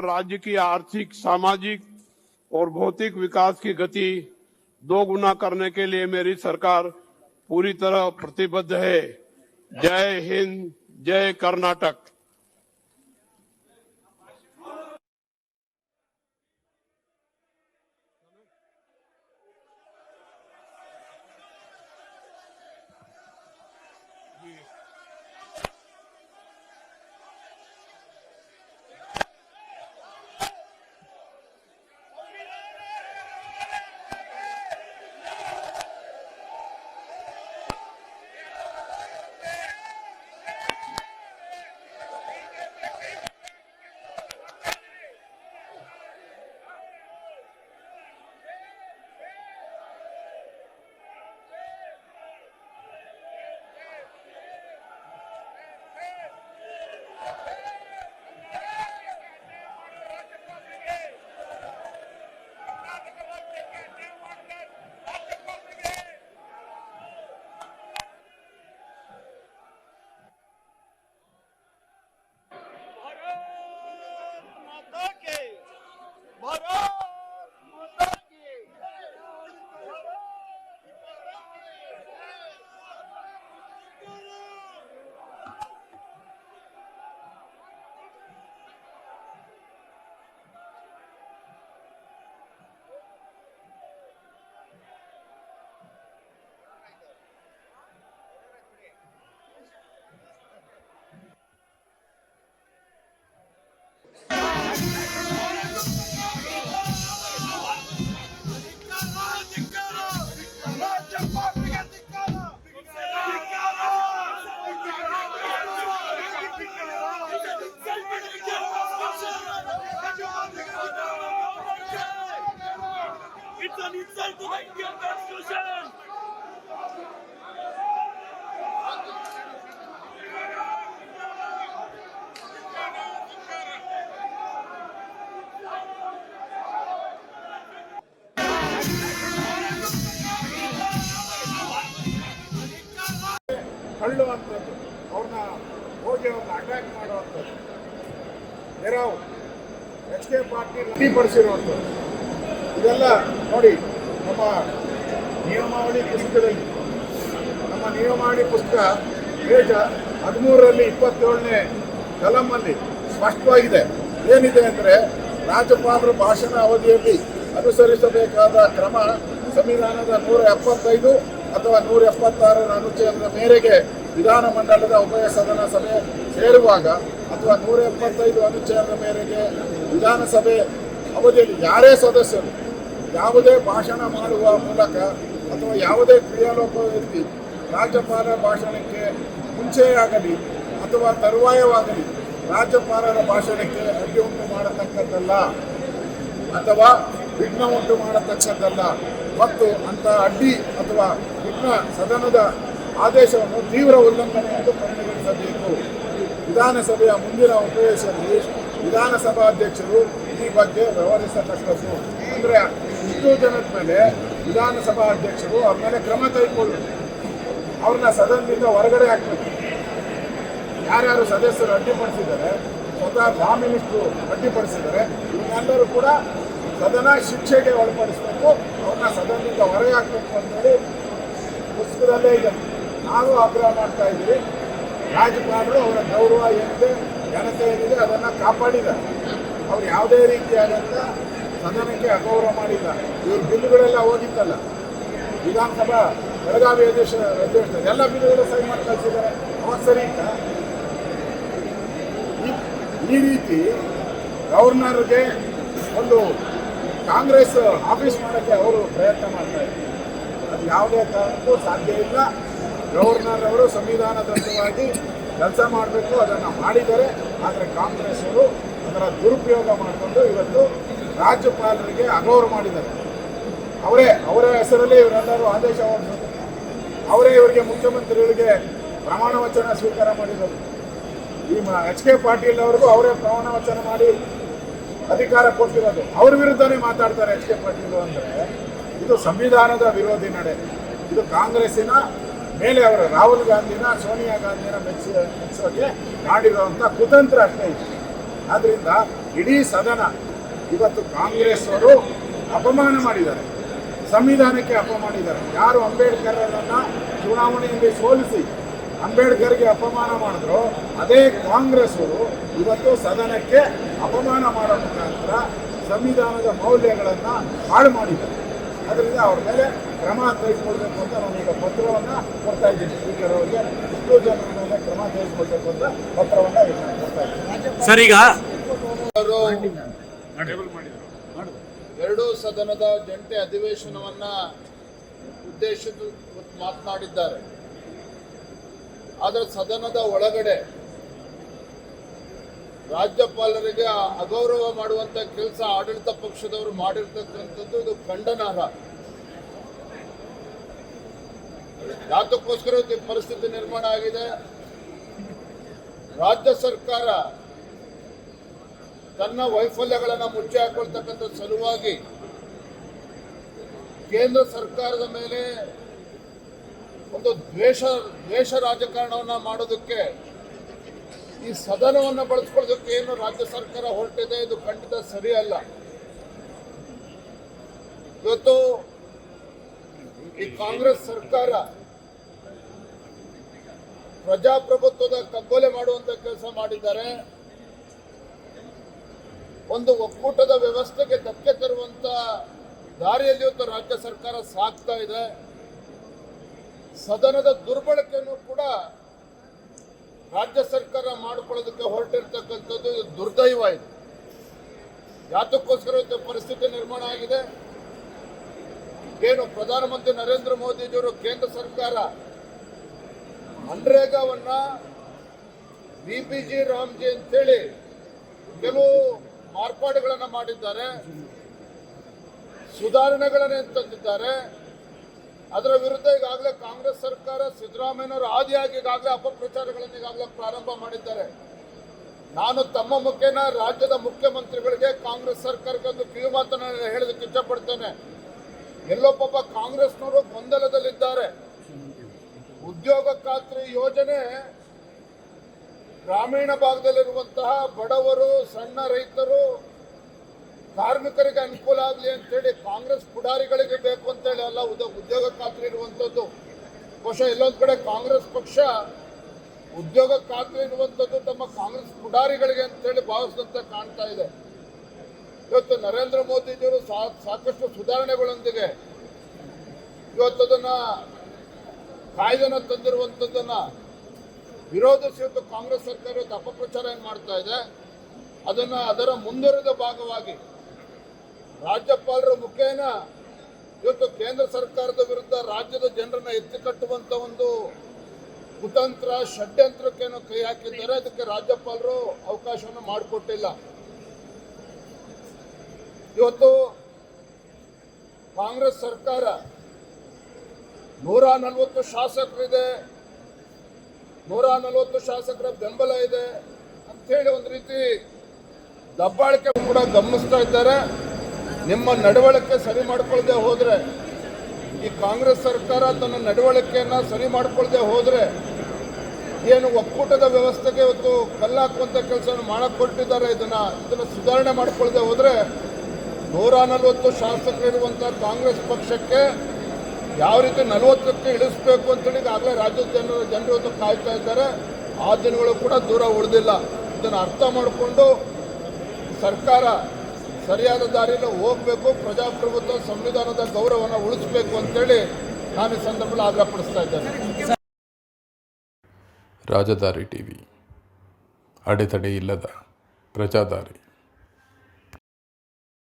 सरकार राज्य की आर्थिक, सामाजिक और भौतिक विकास की गति दोगुना करने के लिए मेरी सरकार पूरी तरह प्रतिबद्ध है। जय हिंद, जय कर्नाटक। Insult to! ತಳ್ಳುವಂಥದ್ದು ಅವ್ರನ್ನ ಹೋಗಿ ಅವ್ರನ್ನ ಅಟ್ಯಾಕ್ ಮಾಡುವಂಥದ್ದು ನೆರವು ಎಚ್ ಕೆ ಪಾರ್ಟಿ ಅಡ್ಡಿಪಡಿಸಿರುವಂಥದ್ದು ಇದೆಲ್ಲ ನೋಡಿ ನಿಯಮಾವಳಿ ಪುಸ್ತಕದಲ್ಲಿ ನಮ್ಮ ನಿಯಮಾವಳಿ ಪುಸ್ತಕ ಪೇಜ ಹದಿಮೂರರಲ್ಲಿ ಇಪ್ಪತ್ತೇಳನೇ ಕಲಮಲ್ಲಿ ಸ್ಪಷ್ಟವಾಗಿದೆ. ಏನಿದೆ ಅಂದರೆ ರಾಜ್ಯಪಾಲರು ಭಾಷಣ ಅವಧಿಯಲ್ಲಿ ಅನುಸರಿಸಬೇಕಾದ ಕ್ರಮ ಸಂವಿಧಾನದ ನೂರ ಎಪ್ಪತ್ತೈದು ಅಥವಾ ನೂರ ಎಪ್ಪತ್ತಾರರ ಅನುಚ್ಛೇದದ ಮೇರೆಗೆ ವಿಧಾನಮಂಡಲದ ಉಭಯ ಸದನ ಸಭೆ ಸೇರುವಾಗ ಅಥವಾ ನೂರ ಎಪ್ಪತ್ತೈದು ಅನುಚ್ಛೇದದ ಮೇರೆಗೆ ವಿಧಾನಸಭೆ ಅವಧಿಯಲ್ಲಿ ಯಾರೇ ಸದಸ್ಯರು ಯಾವುದೇ ಭಾಷಣ ಮಾಡುವ ಮೂಲಕ ಅಥವಾ ಯಾವುದೇ ಕ್ರಿಯಾಲೋಪ ವ್ಯಕ್ತಿ ರಾಜ್ಯಪಾಲರ ಭಾಷಣಕ್ಕೆ ಮುಂಚೆಯಾಗಲಿ ಅಥವಾ ತರುವಾಯವಾಗಲಿ ರಾಜ್ಯಪಾಲರ ಭಾಷಣಕ್ಕೆ ಅಡ್ಡಿ ಉಂಟು ಮಾಡತಕ್ಕದ್ದಲ್ಲ ಅಥವಾ ವಿಘ್ನ ಉಂಟು ಮಾಡತಕ್ಕದ್ದಲ್ಲ ಮತ್ತು ಅಂತ ಅಡ್ಡಿ ಅಥವಾ ವಿಘ್ನ ಸದನದ ಆದೇಶವನ್ನು ತೀವ್ರ ಉಲ್ಲಂಘನೆ ಎಂದು ಪರಿಗಣಿಸಬೇಕು. ವಿಧಾನಸಭೆಯ ಮುಂದಿನ ಉಪವೇಶದಲ್ಲಿ ವಿಧಾನಸಭಾಧ್ಯಕ್ಷರು ಈ ಬಗ್ಗೆ ವ್ಯವಹರಿಸತಕ್ಕದ್ದು. ಅಂದರೆ ಇಷ್ಟು ಜನದ ಮೇಲೆ ವಿಧಾನಸಭಾ ಅಧ್ಯಕ್ಷರು ಅವ್ರ ಮೇಲೆ ಕ್ರಮ ತೆಗೆದುಕೊಳ್ಬೇಕು ಅವ್ರನ್ನ ಸದನದಿಂದ ಹೊರಗಡೆ ಹಾಕ್ಬೇಕು. ಯಾರ್ಯಾರು ಸದಸ್ಯರು ಅಡ್ಡಿಪಡಿಸಿದ್ದಾರೆ, ಸ್ವತಃ ಲಾ ಮಿನಿಸ್ಟ್ರು ಅಡ್ಡಿಪಡಿಸಿದ್ದಾರೆ ಇವನ್ನೆಲ್ಲರೂ ಕೂಡ ಸದನ ಶಿಕ್ಷೆಗೆ ಒಳಪಡಿಸಬೇಕು. ಅವ್ರನ್ನ ಸದನದಿಂದ ಹೊರಗೆ ಹಾಕಬೇಕು ಅಂತೇಳಿ ಪುಸ್ತಕದಲ್ಲೇ ಇದೆ. ನಾವು ಆಗ್ರಹ ಮಾಡ್ತಾ ಇದ್ದೀವಿ ರಾಜ್ಯಪಾಲರು ಅವರ ಗೌರವ ಏನಿದೆ, ಘನತೆ ಏನಿದೆ ಅದನ್ನು ಕಾಪಾಡಿದ್ದಾರೆ. ಅವ್ರು ಯಾವುದೇ ರೀತಿಯಾದಂಥ ಸದನಕ್ಕೆ ಅಗೌರವ ಮಾಡಿಲ್ಲ ಈ ಬಿಲ್ಗಳೆಲ್ಲ ಹೋಗಿತ್ತಲ್ಲ? ವಿಧಾನಸಭಾ ಬೆಳಗಾವಿ ಅಧಿವೇಶನ ಅಧಿವೇಶನ ಎಲ್ಲ ಬಿಲ್ಗಳು ಸಹಿ ಮಾಡಿ ಕಳಿಸಿದ್ದಾರೆ. ಅವಾಗ ಸರಿ ಈ- ಈ ರೀತಿ ಗವರ್ನರ್ಗೆ ಒಂದು ಕಾಂಗ್ರೆಸ್ ಆಫೀಸ್ ಮಾಡೋಕ್ಕೆ ಅವರು ಪ್ರಯತ್ನ ಮಾಡ್ತಾ ಇದ್ದಾರೆ. ಅದು ಯಾವುದೇ ಕಾರಣಕ್ಕೂ ಸಾಧ್ಯ ಇಲ್ಲ. ಗವರ್ನರ್ ಅವರು ಸಂವಿಧಾನದಂತವಾಗಿ ಕೆಲಸ ಮಾಡಬೇಕು, ಅದನ್ನು ಮಾಡಿದ್ದಾರೆ. ಆದರೆ ಕಾಂಗ್ರೆಸ್ ಅವರು ಅದರ ದುರುಪಯೋಗ ಮಾಡಿಕೊಂಡು ಇವತ್ತು ರಾಜ್ಯಪಾಲರಿಗೆ ಅಗೌರವ ಮಾಡಿದ್ದಾರೆ. ಅವರೇ, ಅವರ ಹೆಸರಲ್ಲಿ ಇವರೆಲ್ಲರೂ ಆದೇಶ ಹೊರಡಿಸಿದ್ರು. ಅವರೇ ಇವರಿಗೆ ಮುಖ್ಯಮಂತ್ರಿಗಳಿಗೆ ಪ್ರಮಾಣ ವಚನ ಸ್ವೀಕಾರ ಮಾಡಿದರು ಈ ಎಚ್ ಕೆ ಪಾಟೀಲ್ ಅವ್ರಿಗೂ ಅವರೇ ಪ್ರಮಾಣ ವಚನ ಮಾಡಿ ಅಧಿಕಾರ ಕೊಟ್ಟಿರೋದು. ಅವ್ರ ವಿರುದ್ಧನೇ ಮಾತಾಡ್ತಾರೆ ಎಚ್ ಕೆ ಪಾಟೀಲ್ ಅಂದರೆ. ಇದು ಸಂವಿಧಾನದ ವಿರೋಧಿ ನಡೆ. ಇದು ಕಾಂಗ್ರೆಸ್ಸಿನ ಮೇಲೆ ಅವರು ರಾಹುಲ್ ಗಾಂಧಿನ, ಸೋನಿಯಾ ಗಾಂಧಿನ ಮೆಚ್ಚ ಮೆಚ್ಚೋಕೆ ಮಾಡಿರುವಂಥ ಕುತಂತ್ರ ಅಷ್ಟೇ ಇದೆ. ಆದ್ದರಿಂದ ಇಡೀ ಸದನ ಇವತ್ತು ಕಾಂಗ್ರೆಸ್ ಅವರು ಅಪಮಾನ ಮಾಡಿದ್ದಾರೆ. ಸಂವಿಧಾನಕ್ಕೆ ಅಪಮಾನಿದ್ದಾರೆ ಮಾಡಿದ್ದಾರೆ ಯಾರು ಅಂಬೇಡ್ಕರ್ರನ್ನ ಚುನಾವಣೆಯಲ್ಲಿ ಸೋಲಿಸಿ ಅಂಬೇಡ್ಕರ್ಗೆ ಅಪಮಾನ ಮಾಡಿದ್ರು ಅದೇ ಕಾಂಗ್ರೆಸ್ ಅವರು ಇವತ್ತು ಸದನಕ್ಕೆ ಅಪಮಾನ ಮಾಡೋ ಮುಖಾಂತರ ಸಂವಿಧಾನದ ಮೌಲ್ಯಗಳನ್ನು ಹಾಳು ಮಾಡಿದ್ದಾರೆ. ಅದರಿಂದ ಅವ್ರ ಮೇಲೆ ಕ್ರಮ ತೆಗೆದುಕೊಳ್ಬೇಕು ಅಂತ ನಾನೀಗ ಪತ್ರವನ್ನು ಕೊಡ್ತಾ ಇದ್ದೀನಿ. ಸ್ಪೀಕರ್ ಅವರಿಗೆ ಇಷ್ಟು ಜನರ ಮೇಲೆ ಕ್ರಮ ತೆಗೆದುಕೊಳ್ಬೇಕು ಅಂತ ಪತ್ರವನ್ನು ಕೊಡ್ತಾ ಇದ್ದೀನಿ. ಸರ್ ಈಗ ಎರಡೂ ಸದನದ ಜಂಟಿ ಅಧಿವೇಶನವನ್ನ ಉದ್ದೇಶಿಸಿ ಮಾತನಾಡಿದ್ದಾರೆ. ಆದರೆ ಸದನದ ಒಳಗಡೆ ರಾಜ್ಯಪಾಲರಿಗೆ ಅಗೌರವ ಮಾಡುವಂತ ಕೆಲಸ ಆಡಳಿತ ಪಕ್ಷದವರು ಮಾಡಿರ್ತಕ್ಕಂಥದ್ದು ಇದು ಖಂಡನಾರ್ಹ ಯಾತಕ್ಕೋಸ್ಕರ ಪರಿಸ್ಥಿತಿ ನಿರ್ಮಾಣ ಆಗಿದೆ? ರಾಜ್ಯ ಸರ್ಕಾರ ತನ್ನ ವೈಫಲ್ಯಗಳನ್ನು ಮುಚ್ಚಿ ಹಾಕೊಳ್ತಕ್ಕಂಥ ಸಲುವಾಗಿ ಕೇಂದ್ರ ಸರ್ಕಾರದ ಮೇಲೆ ಒಂದು ದ್ವೇಷ ದ್ವೇಷ ರಾಜಕಾರಣವನ್ನ ಮಾಡೋದಕ್ಕೆ ಈ ಸದನವನ್ನು ಬಳಸ್ಕೊಳ್ಳೋದಕ್ಕೆ ಏನು ರಾಜ್ಯ ಸರ್ಕಾರ ಹೊರಟಿದೆ, ಇದು ಖಂಡಿತ ಸರಿಯಲ್ಲ. ಇವತ್ತು ಈ ಕಾಂಗ್ರೆಸ್ ಸರ್ಕಾರ ಪ್ರಜಾಪ್ರಭುತ್ವದ ಕಗ್ಗೊಲೆ ಮಾಡುವಂತ ಕೆಲಸ ಮಾಡಿದ್ದಾರೆ. ಒಂದು ಒಕ್ಕೂಟದ ವ್ಯವಸ್ಥೆಗೆ ಧಕ್ಕೆ ತರುವಂತ ದಾರಿಯಲ್ಲಿ ಇವತ್ತು ರಾಜ್ಯ ಸರ್ಕಾರ ಸಾಕ್ತಾ ಇದೆ. ಸದನದ ದುರ್ಬಳಕೆಯನ್ನು ಕೂಡ ರಾಜ್ಯ ಸರ್ಕಾರ ಮಾಡಿಕೊಳ್ಳೋದಕ್ಕೆ ಹೊರಟಿರ್ತಕ್ಕಂಥದ್ದು ದುರ್ದೈವ ಇದೆ. ಯಾತಕ್ಕೋಸ್ಕರ ಪರಿಸ್ಥಿತಿ ನಿರ್ಮಾಣ ಆಗಿದೆ. ಏನು ಪ್ರಧಾನಮಂತ್ರಿ ನರೇಂದ್ರ ಮೋದಿಜಿಯವರು ಕೇಂದ್ರ ಸರ್ಕಾರ ಮನ್ರೇಗಾವನ್ನ ಬಿ ಪಿ ಜಿ ರಾಮ್ಜಿ ಅಂತೇಳಿ ಕೆಲವು ಮಾರ್ಪಾಡುಗಳನ್ನು ಮಾಡಿದ್ದಾರೆ. ಸುಧಾರಣೆಗಳನ್ನು ತಂದಿದ್ದಾರೆ. ಅದರ ವಿರುದ್ಧ ಈಗಾಗಲೇ ಕಾಂಗ್ರೆಸ್ ಸರ್ಕಾರ ಸಿದ್ದರಾಮಯ್ಯನವರು ಆದಿಯಾಗಿ ಈಗಾಗಲೇ ಅಪಪ್ರಚಾರಗಳನ್ನು ಈಗಾಗಲೇ ಪ್ರಾರಂಭ ಮಾಡಿದ್ದಾರೆ. ನಾನು ತಮ್ಮ ಮುಖೇನ ರಾಜ್ಯದ ಮುಖ್ಯಮಂತ್ರಿಗಳಿಗೆ ಕಾಂಗ್ರೆಸ್ ಸರ್ಕಾರಕ್ಕೆ ಒಂದು ಕಿವಿ ಮಾತನ್ನು ಹೇಳೋದಕ್ಕೆ ಇಷ್ಟಪಡ್ತೇನೆ. ಎಲ್ಲೋ ಪಾಪ ಕಾಂಗ್ರೆಸ್ನವರು ಗೊಂದಲದಲ್ಲಿದ್ದಾರೆ. ಉದ್ಯೋಗ ಖಾತ್ರಿ ಯೋಜನೆ ಗ್ರಾಮೀಣ ಭಾಗದಲ್ಲಿರುವಂತಹ ಬಡವರು, ಸಣ್ಣ ರೈತರು ಕಾರ್ಮಿಕರಿಗೆ ಅನುಕೂಲ ಆಗಲಿ ಅಂತೇಳಿ ಕಾಂಗ್ರೆಸ್ ಪುಡಾರಿಗಳಿಗೆ ಬೇಕು ಅಂತೇಳಿ ಅಲ್ಲ ಉದ್ಯೋಗ ಉದ್ಯೋಗ ಖಾತ್ರಿ ಇರುವಂಥದ್ದು ಬಹುಶಃ ಎಲ್ಲೊಂದು ಕಡೆ ಕಾಂಗ್ರೆಸ್ ಪಕ್ಷ ಉದ್ಯೋಗ ಖಾತ್ರಿ ಇರುವಂಥದ್ದು ತಮ್ಮ ಕಾಂಗ್ರೆಸ್ ಪುಡಾರಿಗಳಿಗೆ ಅಂತೇಳಿ ಭಾವಿಸಿದಂತೆ ಕಾಣ್ತಾ ಇದೆ. ಇವತ್ತು ನರೇಂದ್ರ ಮೋದಿಜಿಯವರು ಸಾ- ಸಾಕಷ್ಟು ಸುಧಾರಣೆಗಳೊಂದಿಗೆ ಇವತ್ತು ಅದನ್ನ ತಂದಿರುವಂಥದ್ದನ್ನು ತಂದಿರುವಂಥದ್ದನ್ನ ವಿರೋಧಿಸಿ ಇವತ್ತು ಕಾಂಗ್ರೆಸ್ ಸರ್ಕಾರ ಅಪಪ್ರಚಾರ ಏನು ಮಾಡ್ತಾ ಇದೆ, ಅದನ್ನ ಅದರ ಮುಂದುವರೆದ ಭಾಗವಾಗಿ ರಾಜ್ಯಪಾಲರ ಮುಖೇನ ಇವತ್ತು ಕೇಂದ್ರ ಸರ್ಕಾರದ ವಿರುದ್ಧ ರಾಜ್ಯದ ಜನರನ್ನ ಎತ್ತಿ ಕಟ್ಟುವಂತ ಒಂದು ಕುತಂತ್ರ ಷಡ್ಯಂತ್ರಕ್ಕೇನೋ ಕೈ ಹಾಕಿದ್ದಾರೆ. ಅದಕ್ಕೆ ರಾಜ್ಯಪಾಲರು ಅವಕಾಶವನ್ನು ಮಾಡಿಕೊಟ್ಟಿಲ್ಲ. ಇವತ್ತು ಕಾಂಗ್ರೆಸ್ ಸರ್ಕಾರ ನೂರ ನಲವತ್ತು ಶಾಸಕರಿದೆ. ನೂರ ನಲವತ್ತು ಶಾಸಕರ ಬೆಂಬಲ ಇದೆ. ಅಂಥೇಳಿ ಒಂದು ರೀತಿ ದಬ್ಬಾಳಿಕೆ ಕೂಡ ಗಮನಿಸ್ತಾ ಇದ್ದಾರೆ. ನಿಮ್ಮ ನಡವಳಿಕೆ ಸರಿ ಮಾಡ್ಕೊಳ್ಳದೆ ಹೋದ್ರೆ, ಈ ಕಾಂಗ್ರೆಸ್ ಸರ್ಕಾರ ತನ್ನ ನಡವಳಿಕೆಯನ್ನು ಸರಿ ಮಾಡ್ಕೊಳ್ಳದೆ ಹೋದ್ರೆ ಏನು ಒಕ್ಕೂಟದ ವ್ಯವಸ್ಥೆಗೆ ಇವತ್ತು ಕಲ್ಲಾಕುವಂತ ಕೆಲಸವನ್ನು ಮಾಡಕ್ ಕೊಟ್ಟಿದ್ದಾರೆ ಇದನ್ನ ಇದನ್ನ ಸುಧಾರಣೆ ಮಾಡಿಕೊಳ್ಳದೆ ಹೋದ್ರೆ ನೂರ ನಲವತ್ತು ಶಾಸಕರಿರುವಂಥ ಕಾಂಗ್ರೆಸ್ ಪಕ್ಷಕ್ಕೆ ಯಾವ ರೀತಿ ನಲವತ್ತಕ್ಕೆ ಇಳಿಸ್ಬೇಕು ಅಂತೇಳಿ ಈಗಾಗಲೇ ರಾಜ್ಯದ ಜನರು ಜನರು ಇವತ್ತು ಕಾಯ್ತಾ ಇದ್ದಾರೆ. ಆ ದಿನಗಳು ಕೂಡ ದೂರ ಉಳಿದಿಲ್ಲ. ಇದನ್ನು ಅರ್ಥ ಮಾಡಿಕೊಂಡು ಸರ್ಕಾರ ಸರಿಯಾದ ದಾರಿಯಲ್ಲಿ ಹೋಗಬೇಕು, ಪ್ರಜಾಪ್ರಭುತ್ವ ಸಂವಿಧಾನದ ಗೌರವನ ಉಳಿಸಬೇಕು ಅಂತೇಳಿ ನಾನು ಈ ಸಂದರ್ಭದಲ್ಲಿ ಆಗ್ರಹಪಡಿಸ್ತಾ ಇದ್ದೇನೆ. ರಾಜಧಾರಿ ಟಿವಿ. ಅಡೆತಡೆ ಇಲ್ಲದ ಪ್ರಜಾದಾರಿ.